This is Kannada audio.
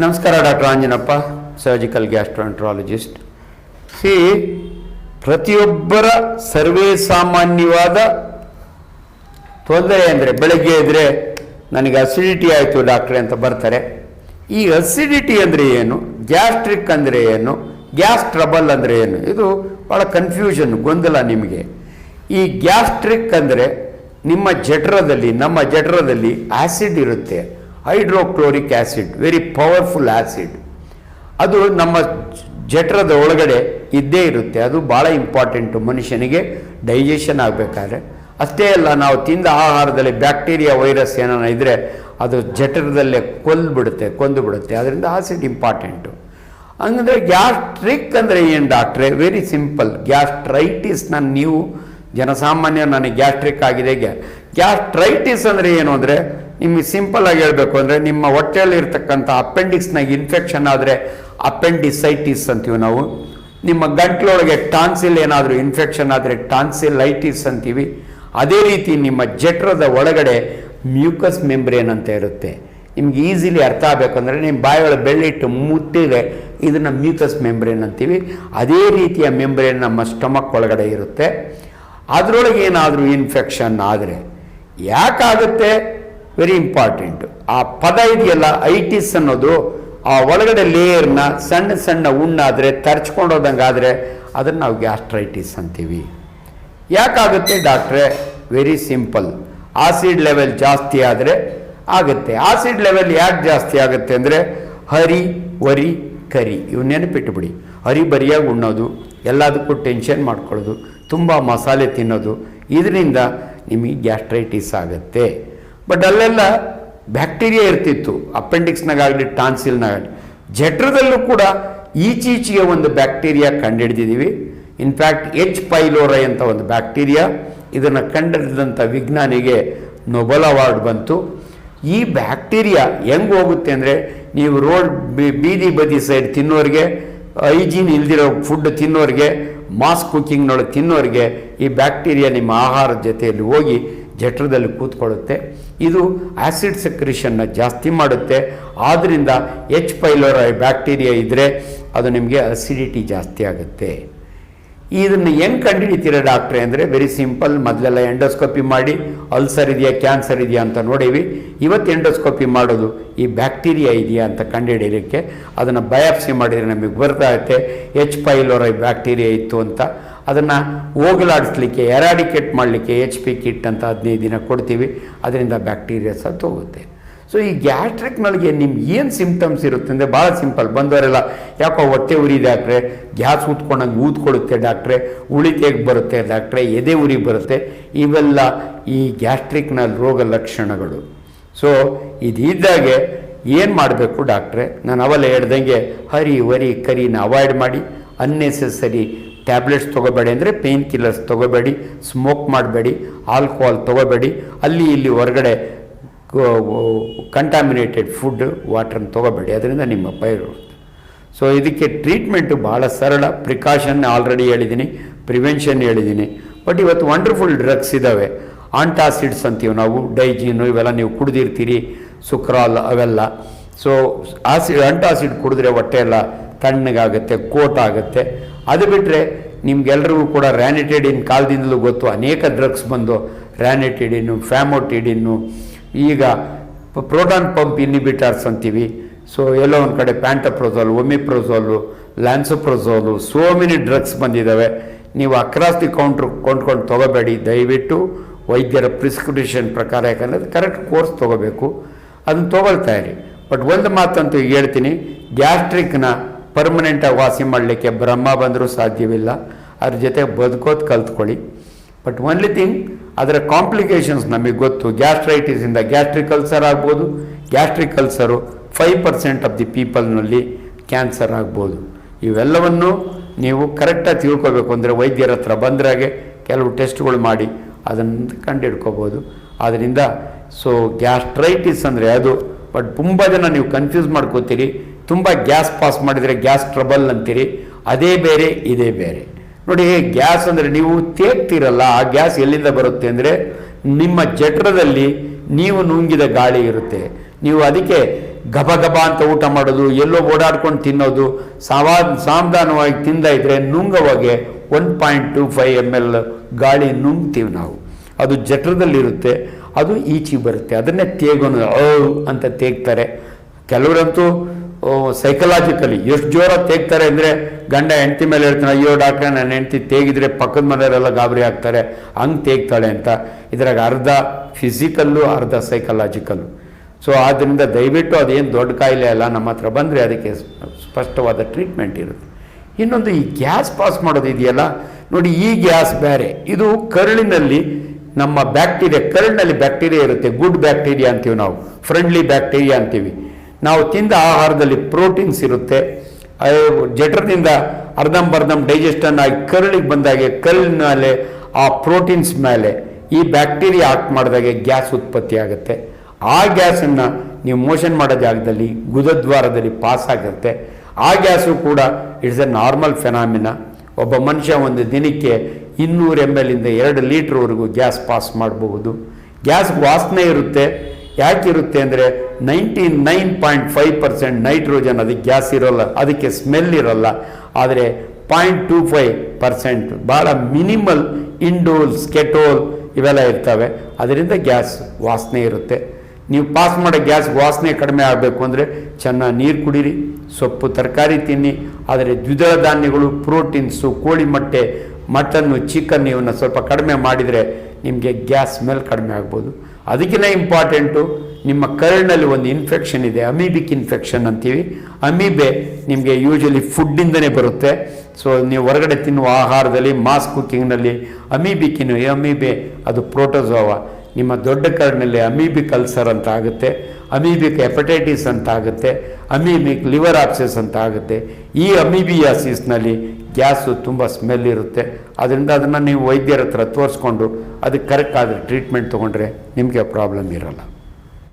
ನಮಸ್ಕಾರ, ಡಾಕ್ಟರ್ ಆಂಜನಪ್ಪ ಸರ್ಜಿಕಲ್ ಗ್ಯಾಸ್ಟ್ರೋಂಟ್ರಾಲಜಿಸ್ಟ್ ಸಿ, ಪ್ರತಿಯೊಬ್ಬರ ಸರ್ವೇ ಸಾಮಾನ್ಯವಾದ ತೊಂದರೆ ಅಂದರೆ ಬೆಳಗ್ಗೆ ಇದ್ದರೆ ನನಗೆ ಅಸಿಡಿಟಿ ಆಯಿತು ಡಾಕ್ಟ್ರೆ ಅಂತ ಬರ್ತಾರೆ. ಈ ಅಸಿಡಿಟಿ ಅಂದರೆ ಏನು? ಗ್ಯಾಸ್ಟ್ರಿಕ್ ಅಂದರೆ ಏನು? ಗ್ಯಾಸ್ ಟ್ರಬಲ್ ಅಂದರೆ ಏನು? ಇದು ಭಾಳ ಕನ್ಫ್ಯೂಷನ್ ಗೊಂದಲ ನಿಮಗೆ. ಈ ಗ್ಯಾಸ್ಟ್ರಿಕ್ ಅಂದರೆ ನಿಮ್ಮ ಜಠರದಲ್ಲಿ, ನಮ್ಮ ಜಠರದಲ್ಲಿ ಆ್ಯಸಿಡ್ ಇರುತ್ತೆ. Hydrochloric acid very powerful acid ಅದು ನಮ್ಮ ಜಠರದ ಒಳಗಡೆ ಇದ್ದೇ ಇರುತ್ತೆ. ಅದು ಭಾಳ ಇಂಪಾರ್ಟೆಂಟು ಮನುಷ್ಯನಿಗೆ ಡೈಜೆಷನ್ ಆಗಬೇಕಾದ್ರೆ. ಅಷ್ಟೇ ಅಲ್ಲ, ನಾವು ತಿಂದ ಆಹಾರದಲ್ಲಿ ಬ್ಯಾಕ್ಟೀರಿಯಾ ವೈರಸ್ ಏನಾನ ಇದ್ದರೆ ಅದು ಜಠರದಲ್ಲೇ ಕೊಲ್ಬಿಡುತ್ತೆ ಕೊಂದು ಬಿಡುತ್ತೆ ಅದರಿಂದ ಆಸಿಡ್ ಇಂಪಾರ್ಟೆಂಟು ಹಂಗಂದರೆ ಗ್ಯಾಸ್ಟ್ರಿಕ್ ಅಂದರೆ ಏನು ಡಾಕ್ಟ್ರೆ ವೆರಿ ಸಿಂಪಲ್ ಗ್ಯಾಸ್ಟ್ರೈಟಿಸ್ನ ನೀವು ಜನಸಾಮಾನ್ಯ ನನಗೆ ಗ್ಯಾಸ್ಟ್ರಿಕ್ ಆಗಿದೆ. ಗ್ಯಾ ಗ್ಯಾಸ್ಟ್ರೈಟಿಸ್ ಅಂದರೆ ಏನು ಅಂದರೆ ನಿಮಗೆ ಸಿಂಪಲ್ ಆಗಿ ಹೇಳಬೇಕು ಅಂದರೆ ನಿಮ್ಮ ಹೊಟ್ಟೆಯಲ್ಲಿ ಇರ್ತಕ್ಕಂಥ ಅಪೆಂಡಿಕ್ಸ್ನಾಗ ಇನ್ಫೆಕ್ಷನ್ ಆದರೆ ಅಪೆಂಡಿಸೈಟಿಸ್ ಅಂತೀವಿ ನಾವು. ನಿಮ್ಮ ಗಂಟ್ಲೊಳಗೆ ಟಾನ್ಸಿಲ್ ಏನಾದರೂ ಇನ್ಫೆಕ್ಷನ್ ಆದರೆ ಟಾನ್ಸಿಲೈಟಿಸ್ ಅಂತೀವಿ. ಅದೇ ರೀತಿ ನಿಮ್ಮ ಜಠರದ ಒಳಗಡೆ ಮ್ಯೂಕಸ್ ಮೆಂಬ್ರೇನ್ ಅಂತ ಇರುತ್ತೆ. ನಿಮ್ಗೆ ಈಸಿಲಿ ಅರ್ಥ ಆಗಬೇಕಂದ್ರೆ ನಿಮ್ಮ ಬಾಯೊಳಗೆ ಬೆಳ್ಳಿಟ್ಟು ಮುಟ್ಟಿದ್ರೆ ಇದನ್ನು ಮ್ಯೂಕಸ್ ಮೆಂಬ್ರೇನ್ ಅಂತೀವಿ. ಅದೇ ರೀತಿಯ ಮೆಂಬ್ರೇನ್ ನಮ್ಮ ಸ್ಟಮಕ್ ಒಳಗಡೆ ಇರುತ್ತೆ. ಅದರೊಳಗೆ ಏನಾದರೂ ಇನ್ಫೆಕ್ಷನ್ ಆದರೆ ಯಾಕಾಗುತ್ತೆ? ವೆರಿ ಇಂಪಾರ್ಟೆಂಟ್ ಆ ಪದ ಇದೆಯಲ್ಲ, ಐಟಿಸ್ ಅನ್ನೋದು, ಆ ಒಳಗಡೆ ಲೇಯರ್ನ ಸಣ್ಣ ಸಣ್ಣ ಉಣ್ಣಾದರೆ ತರ್ಚ್ಕೊಂಡೋದಂಗಾದರೆ ಅದನ್ನು ನಾವು ಗ್ಯಾಸ್ಟ್ರೈಟಿಸ್ ಅಂತೀವಿ. ಯಾಕಾಗುತ್ತೆ ಡಾಕ್ಟ್ರೆ? ವೆರಿ ಸಿಂಪಲ್ ಆಸಿಡ್ ಲೆವೆಲ್ ಜಾಸ್ತಿ ಆದರೆ ಆಗುತ್ತೆ. ಆಸಿಡ್ ಲೆವೆಲ್ ಯಾಕೆ ಜಾಸ್ತಿ ಆಗುತ್ತೆ ಅಂದರೆ, ಹರಿ, ವರಿ, ಕರಿ ಇವು ನೆನಪಿಟ್ಟುಬಿಡಿ ಹರಿ ಬರಿಯಾಗಿ ಉಣ್ಣೋದು, ಎಲ್ಲದಕ್ಕೂ ಟೆನ್ಷನ್ ಮಾಡ್ಕೊಳ್ಳೋದು, ತುಂಬ ಮಸಾಲೆ ತಿನ್ನೋದು, ಇದರಿಂದ ನಿಮಗೆ ಗ್ಯಾಸ್ಟ್ರೈಟಿಸ್ ಆಗುತ್ತೆ. ಬಟ್ ಅಲ್ಲೆಲ್ಲ ಬ್ಯಾಕ್ಟೀರಿಯಾ ಇರ್ತಿತ್ತು ಅಪೆಂಡಿಕ್ಸ್ನಾಗಲಿ ಟಾನ್ಸಿಲ್ನಾಗಲಿ ಜಠರದಲ್ಲೂ ಕೂಡ ಈಚೀಚೆಗೆ ಒಂದು ಬ್ಯಾಕ್ಟೀರಿಯಾ ಕಂಡುಹಿಡಿದಿದ್ದೀವಿ ಇನ್ಫ್ಯಾಕ್ಟ್ ಎಚ್ ಪೈಲೋರೈ ಅಂತ ಒಂದು ಬ್ಯಾಕ್ಟೀರಿಯಾ ಇದನ್ನು ಕಂಡುಹಿಡಿದಂಥ ವಿಜ್ಞಾನಿಗೆ ನೊಬೆಲ್ ಅವಾರ್ಡ್ ಬಂತು. ಈ ಬ್ಯಾಕ್ಟೀರಿಯಾ ಹೆಂಗೆ ಹೋಗುತ್ತೆ ಅಂದರೆ, ನೀವು ರೋಡ್ ಬೀದಿ ಬದಿ ಸೈಡ್ ತಿನ್ನೋರಿಗೆ ಹೈಜೀನ್ ಇಲ್ದಿರೋ ಫುಡ್ ತಿನ್ನೋರಿಗೆ ಮಾಸ್ ಕುಕ್ಕಿಂಗ್ನೊಳಗೆ ತಿನ್ನೋರಿಗೆ, ಈ ಬ್ಯಾಕ್ಟೀರಿಯಾ ನಿಮ್ಮ ಆಹಾರದ ಜೊತೆಯಲ್ಲಿ ಹೋಗಿ ಜಠರದಲ್ಲಿ ಕೂತ್ಕೊಳ್ಳುತ್ತೆ. ಇದು ಆ್ಯಸಿಡ್ ಸೆಕ್ರಿಷನ್ನ ಜಾಸ್ತಿ ಮಾಡುತ್ತೆ. ಆದ್ದರಿಂದ ಎಚ್ ಪೈಲೋರೈ ಬ್ಯಾಕ್ಟೀರಿಯಾ ಇದ್ದರೆ ಅದು ನಿಮಗೆ ಅಸಿಡಿಟಿ ಜಾಸ್ತಿ ಆಗುತ್ತೆ. ಇದನ್ನು ಹೆಂಗೆ ಕಂಡುಹಿಡಿತೀರ ಡಾಕ್ಟ್ರೆ ಅಂದರೆ ವೆರಿ ಸಿಂಪಲ್ ಮೊದಲೆಲ್ಲ ಎಂಡೋಸ್ಕೋಪಿ ಮಾಡಿ ಅಲ್ಸರ್ ಇದೆಯಾ ಕ್ಯಾನ್ಸರ್ ಇದೆಯಾ ಅಂತ ನೋಡೀವಿ. ಇವತ್ತು ಎಂಡೋಸ್ಕೋಪಿ ಮಾಡೋದು ಈ ಬ್ಯಾಕ್ಟೀರಿಯಾ ಇದೆಯಾ ಅಂತ ಕಂಡುಹಿಡಿಯಲಿಕ್ಕೆ ಅದನ್ನು ಬಯಾಪ್ಸಿ ಮಾಡಿದರೆ ನಮಗೆ ಬರ್ತಾ ಇರುತ್ತೆ. ಎಚ್ ಪೈಲೋರೈ ಬ್ಯಾಕ್ಟೀರಿಯಾ ಇತ್ತು ಅಂತ. ಅದನ್ನು ಹೋಗಲಾಡಿಸ್ಲಿಕ್ಕೆ ಎರಾಡಿಕೇಟ್ ಮಾಡಲಿಕ್ಕೆ ಎಚ್ ಪಿ ಕಿಟ್ ಅಂತ ಹದಿನೈದು ದಿನ ಕೊಡ್ತೀವಿ. ಅದರಿಂದ ಬ್ಯಾಕ್ಟೀರಿಯಾ ಸಹ ಹೋಗುತ್ತೆ ಸೊ ಈ ಗ್ಯಾಸ್ಟ್ರಿಕ್ನೊಳಗೆ ನಿಮ್ಗೆ ಏನು ಸಿಂಪ್ಟಮ್ಸ್ ಇರುತ್ತೆ ಅಂದರೆ ಭಾಳ ಸಿಂಪಲ್ ಬಂದವರೆಲ್ಲ ಯಾಕೋ ಹೊಟ್ಟೆ ಉರಿ ಡಾಕ್ಟ್ರೆ, ಗ್ಯಾಸ್ ಊದ್ಕೊಂಡಂಗೆ ಊದ್ಕೊಡುತ್ತೆ ಡಾಕ್ಟ್ರೆ ಉಳಿತೆಗೆ ಬರುತ್ತೆ ಡಾಕ್ಟ್ರೆ, ಎದೆ ಉರಿ ಬರುತ್ತೆ. ಇವೆಲ್ಲ ಈ ಗ್ಯಾಸ್ಟ್ರಿಕ್ನ ರೋಗ ಲಕ್ಷಣಗಳು. ಸೊ ಇದಿದ್ದಾಗೆ ಏನು ಮಾಡಬೇಕು ಡಾಕ್ಟ್ರೆ? ನಾನು ಅವಲ್ಲ ಹೇಳ್ದಂಗೆ ಹರಿ ವರಿ ಕರಿನ ಅವಾಯ್ಡ್ ಮಾಡಿ ಅನ್ನೆಸೆಸರಿ ಟ್ಯಾಬ್ಲೆಟ್ಸ್ ತೊಗೋಬೇಡಿ ಅಂದರೆ ಪೇನ್ ಕಿಲ್ಲರ್ಸ್ ತೊಗೋಬೇಡಿ ಸ್ಮೋಕ್ ಮಾಡಬೇಡಿ ಆಲ್ಕೋಹಾಲ್ ತೊಗೋಬೇಡಿ, ಅಲ್ಲಿ ಇಲ್ಲಿ ಹೊರಗಡೆ ಕಂಟಾಮಿನೇಟೆಡ್ ಫುಡ್ ವಾಟ್ರನ್ನ ತೊಗೋಬೇಡಿ. ಅದರಿಂದ ನಿಮ್ಮ ಪೈರು ಸೊ ಇದಕ್ಕೆ ಟ್ರೀಟ್ಮೆಂಟು ಭಾಳ ಸರಳ ಪ್ರಿಕಾಷನ್ ಆಲ್ರೆಡಿ ಹೇಳಿದ್ದೀನಿ ಪ್ರಿವೆನ್ಷನ್ ಹೇಳಿದ್ದೀನಿ. ಬಟ್ ಇವತ್ತು ವಂಡರ್ಫುಲ್ ಡ್ರಗ್ಸ್ ಇದ್ದಾವೆ ಆಂಟಾಸಿಡ್ಸ್ ಅಂತೀವಿ ನಾವು ಡೈಜೀನು ಇವೆಲ್ಲ ನೀವು ಕುಡಿದಿರ್ತೀರಿ ಸುಕ್ರಾಲ್ ಅವೆಲ್ಲ. ಸೊ ಆಸಿಡ್ ಆಂಟಾಸಿಡ್ ಕುಡಿದ್ರೆ ಹೊಟ್ಟೆ ಎಲ್ಲ ತಣ್ಣಗಾಗುತ್ತೆ ಕೋಟ್ ಆಗುತ್ತೆ ಅದು ಬಿಟ್ಟರೆ ನಿಮ್ಗೆಲ್ರಿಗೂ ಕೂಡ ರ್ಯಾನಿಟೆಡಿನ್ ಕಾಲದಿಂದಲೂ ಗೊತ್ತು, ಅನೇಕ ಡ್ರಗ್ಸ್ ಬಂದು ರ್ಯಾನಿಟೆಡಿನ್ನು ಫ್ಯಾಮೋಟಿಡಿನ್ನು, ಈಗ ಪ್ರೋಟಾನ್ ಪಂಪ್ ಇನ್ಹಿಬಿಟರ್ಸ್ ಅಂತೀವಿ. ಸೊ, ಎಲ್ಲೋ ಒಂದು ಕಡೆ pantoprazole omeprazole lansoprazole so many drugs ಬಂದಿದ್ದಾವೆ ನೀವು ಅಕ್ರಾಸ್ ದಿ ಕೌಂಟ್ರ್ ಕೊಂಡ್ಕೊಂಡು ತೊಗೋಬೇಡಿ. ದಯವಿಟ್ಟು ವೈದ್ಯರ ಪ್ರಿಸ್ಕ್ರಿಪ್ಷನ್ ಪ್ರಕಾರ, ಯಾಕಂದರೆ ಕರೆಕ್ಟ್ ಕೋರ್ಸ್ ತೊಗೋಬೇಕು. ಅದನ್ನು ತೊಗೊಳ್ತಾ ಇರಿ. ಬಟ್ ಒಂದು ಮಾತಂತೂ ಹೇಳ್ತೀನಿ, ಗ್ಯಾಸ್ಟ್ರಿಕ್ನ ಪರ್ಮನೆಂಟಾಗಿ ವಾಸಿ ಮಾಡಲಿಕ್ಕೆ ಬ್ರಹ್ಮ ಬಂದರೂ ಸಾಧ್ಯವಿಲ್ಲ. ಅದ್ರ ಜೊತೆ ಬದುಕೋದು ಕಲ್ತ್ಕೊಳ್ಳಿ. ಬಟ್ ಒನ್ಲಿ ಥಿಂಗ್ ಅದರ ಕಾಂಪ್ಲಿಕೇಶನ್ಸ್ ನಮಗೆ ಗೊತ್ತು. ಗ್ಯಾಸ್ಟ್ರೈಟಿಸಿಂದ ಗ್ಯಾಸ್ಟ್ರಿಕ್ ಅಲ್ಸರ್ ಆಗ್ಬೋದು. Gastric ulcer five percent of the ಪೀಪಲ್ನಲ್ಲಿ cancer ಆಗ್ಬೋದು. ಇವೆಲ್ಲವನ್ನು ನೀವು ಕರೆಕ್ಟಾಗಿ ತಿಳ್ಕೊಬೇಕು. ಅಂದರೆ ವೈದ್ಯರ ಹತ್ರ ಬಂದ್ರಾಗೆ ಕೆಲವು ಟೆಸ್ಟ್ಗಳು ಮಾಡಿ ಅದನ್ನು ಕಂಡುಹಿಡ್ಕೋಬೋದು ಆದ್ದರಿಂದ ಸೊ ಗ್ಯಾಸ್ಟ್ರೈಟಿಸ್ ಅಂದರೆ ಅದು ಬಟ್ ತುಂಬ ಜನ ನೀವು ಕನ್ಫ್ಯೂಸ್ ಮಾಡ್ಕೋತೀರಿ. ತುಂಬ ಗ್ಯಾಸ್ ಪಾಸ್ ಮಾಡಿದರೆ ಗ್ಯಾಸ್ ಟ್ರಬಲ್ ಅಂತೀರಿ. ಅದೇ ಬೇರೆ, ಇದೇ ಬೇರೆ. ನೋಡಿ ಗ್ಯಾಸ್ ಅಂದರೆ ನೀವು ತೇಗ್ತಿರಲ್ಲ, ಆ ಗ್ಯಾಸ್ ಎಲ್ಲಿಂದ ಬರುತ್ತೆ ಅಂದರೆ ನಿಮ್ಮ ಜಠರದಲ್ಲಿ ನೀವು ನುಂಗಿದ ಗಾಳಿ ಇರುತ್ತೆ. ನೀವು ಅದಕ್ಕೆ ಗಬ ಗಬ ಅಂತ ಊಟ ಮಾಡೋದು, ಎಲ್ಲೋ ಓಡಾಡ್ಕೊಂಡು ತಿನ್ನೋದು ಸಾವಾ ಸಾವಧಾನವಾಗಿ ತಿಂದ ಇದ್ರೆ ನುಂಗವಾಗೆ one point two five M L ಗಾಳಿ ನುಂಗ್ತೀವಿ ನಾವು. ಅದು ಜಠರದಲ್ಲಿರುತ್ತೆ, ಅದು ಈಚಿ ಬರುತ್ತೆ. ಅದನ್ನೇ ತೇಗೋನು ಅಂತ ತೇಗ್ತಾರೆ. ಕೆಲವರಂತೂ ಸೈಕಲಾಜಿಕಲಿ ಎಷ್ಟು ಜೋರ ತೇಗ್ತಾರೆ ಅಂದರೆ ಗಂಡ ಹೆಂಡತಿ ಮೇಲೆ ಹೇಳ್ತಾನೆ, ಅಯ್ಯೋ ಡಾಕ್ಟ್ರೆ ನನ್ನ ಹೆಂಡತಿ ತೇಗಿದ್ರೆ ಪಕ್ಕದ ಮನೆಯವರೆಲ್ಲ ಗಾಬರಿ ಆಗ್ತಾರೆ, ಹಂಗೆ ತೇಗ್ತಾಳೆ ಅಂತ. ಇದ್ರಾಗ ಅರ್ಧ ಫಿಸಿಕಲ್ಲು ಅರ್ಧ ಸೈಕಲಾಜಿಕಲ್ಲು ಸೊ ಆದ್ದರಿಂದ ದಯವಿಟ್ಟು ಅದೇನು ದೊಡ್ಡ ಕಾಯಿಲೆ ಅಲ್ಲ, ನಮ್ಮ ಹತ್ರ ಬಂದರೆ ಅದಕ್ಕೆ ಸ್ಪಷ್ಟವಾದ ಟ್ರೀಟ್ಮೆಂಟ್ ಇರುತ್ತೆ. ಇನ್ನೊಂದು, ಈ ಗ್ಯಾಸ್ ಪಾಸ್ ಮಾಡೋದು ಇದೆಯಲ್ಲ? ನೋಡಿ, ಈ ಗ್ಯಾಸ್ ಬೇರೆ. ಇದು ಕರುಳಿನಲ್ಲಿ, ನಮ್ಮ ಬ್ಯಾಕ್ಟೀರಿಯಾ, ಕರುಳಿನಲ್ಲಿ ಬ್ಯಾಕ್ಟೀರಿಯಾ ಇರುತ್ತೆ. ಗುಡ್ ಬ್ಯಾಕ್ಟೀರಿಯಾ ಅಂತೀವಿ ನಾವು. ಫ್ರೆಂಡ್ಲಿ ಬ್ಯಾಕ್ಟೀರಿಯಾ ಅಂತೀವಿ. ನಾವು ತಿಂದ ಆಹಾರದಲ್ಲಿ ಪ್ರೋಟೀನ್ಸ್ ಇರುತ್ತೆ. ಜಠರದಿಂದ ಅರ್ಧಂಬರ್ಧಂ ಡೈಜೆಸ್ಟನ್ ಆಗಿ ಕರಳಿಗೆ ಬಂದಾಗೆ ಕರಳಿನ ಮೇಲೆ ಆ ಪ್ರೋಟೀನ್ಸ್ ಮೇಲೆ ಈ ಬ್ಯಾಕ್ಟೀರಿಯಾ ಆಕ್ಟ್ ಮಾಡಿದಾಗೆ ಗ್ಯಾಸ್ ಉತ್ಪತ್ತಿ ಆಗುತ್ತೆ. ಆ ಗ್ಯಾಸನ್ನು ನೀವು ಮೋಷನ್ ಮಾಡೋ ಜಾಗದಲ್ಲಿ ಗುದದ್ವಾರದಲ್ಲಿ ಪಾಸ್ ಆಗುತ್ತೆ ಆ ಗ್ಯಾಸು ಕೂಡ ಇಟ್ಸ್ ಎ ನಾರ್ಮಲ್ ಫೆನಾಮಿನ. ಒಬ್ಬ ಮನುಷ್ಯ ಒಂದು ದಿನಕ್ಕೆ ಇನ್ನೂರು ಎಂ ಎಲ್ಲಿಂದ ಎರಡು ಲೀಟ್ರ್ವರೆಗೂ ಗ್ಯಾಸ್ ಪಾಸ್ ಮಾಡಬಹುದು. ಗ್ಯಾಸ್ ವಾಸನೆ ಇರುತ್ತೆ. ಯಾಕಿರುತ್ತೆ ಅಂದರೆ ninety nine point five percent nitrogen ಅದಕ್ಕೆ ಗ್ಯಾಸ್ ಇರೋಲ್ಲ, ಅದಕ್ಕೆ ಸ್ಮೆಲ್ ಇರೋಲ್ಲ. ಆದರೆ ಪಾಯಿಂಟ್ ಟೂ ಫೈವ್ ಪರ್ಸೆಂಟ್ ಭಾಳ ಮಿನಿಮಲ್ ಇಂಡೋಲ್ ಸ್ಕೆಟೋಲ್ ಇವೆಲ್ಲ ಇರ್ತವೆ. ಅದರಿಂದ ಗ್ಯಾಸ್ ವಾಸನೆ ಇರುತ್ತೆ. ನೀವು ಪಾಸ್ ಮಾಡೋ ಗ್ಯಾಸ್ ವಾಸನೆ ಕಡಿಮೆ ಆಗಬೇಕು ಅಂದರೆ ಚೆನ್ನಾಗಿ ನೀರು ಕುಡೀರಿ, ಸೊಪ್ಪು ತರಕಾರಿ ತಿನ್ನಿ. ಆದರೆ ದ್ವಿದಳ ಧಾನ್ಯಗಳು, ಪ್ರೋಟೀನ್ಸು, ಕೋಳಿ ಮೊಟ್ಟೆ, ಮಟನ್ನು ಚಿಕನ್ ಇವನ್ನ ಸ್ವಲ್ಪ ಕಡಿಮೆ ಮಾಡಿದರೆ ನಿಮಗೆ ಗ್ಯಾಸ್ ಸ್ಮೆಲ್ ಕಡಿಮೆ ಆಗ್ಬೋದು. ಅದಕ್ಕಿಂತ ಇಂಪಾರ್ಟೆಂಟು ನಿಮ್ಮ ಕರ್ಣಲ್ಲಿ ಒಂದು ಇನ್ಫೆಕ್ಷನ್ ಇದೆ ಅಮೀಬಿಕ್ ಇನ್ಫೆಕ್ಷನ್ ಅಂತೀವಿ. ಅಮೀಬೆ ನಿಮಗೆ ಯೂಶಲಿ ಫುಡ್ಡಿಂದನೇ ಬರುತ್ತೆ. ಸೊ ನೀವು ಹೊರಗಡೆ ತಿನ್ನುವ ಆಹಾರದಲ್ಲಿ ಮಾಸ್ ಕುಕ್ಕಿಂಗ್ನಲ್ಲಿ ಅಮೀಬಿಕಿನ ಅಮೀಬೆ ಅದು ಪ್ರೋಟೋಸೋವಾ ನಿಮ್ಮ ದೊಡ್ಡ ಕರ್ಣಲ್ಲಿ ಅಮೀಬಿಕ್ ಅಲ್ಸರ್ ಅಂತ ಆಗುತ್ತೆ ಅಮೀಬಿಕ್ ಹೆಪಟೈಟಿಸ್ ಅಂತ ಆಗುತ್ತೆ ಅಮೀಬಿಕ್ ಲಿವರ್ ಆಪ್ಸೆಸ್ ಅಂತ ಆಗುತ್ತೆ. ಈ ಅಮೀಬಿಯಾಸಿಸ್ನಲ್ಲಿ ಗ್ಯಾಸು ತುಂಬ ಸ್ಮೆಲ್ ಇರುತ್ತೆ. ಅದರಿಂದ ಅದನ್ನು ನೀವು ವೈದ್ಯರ ಹತ್ರ ತೋರಿಸ್ಕೊಂಡು ಅದಕ್ಕೆ ಕರೆಕ್ಟ್ ಆದರೆ ಟ್ರೀಟ್ಮೆಂಟ್ ತೊಗೊಂಡ್ರೆ ನಿಮಗೆ ಪ್ರಾಬ್ಲಮ್ ಇರೋಲ್ಲ.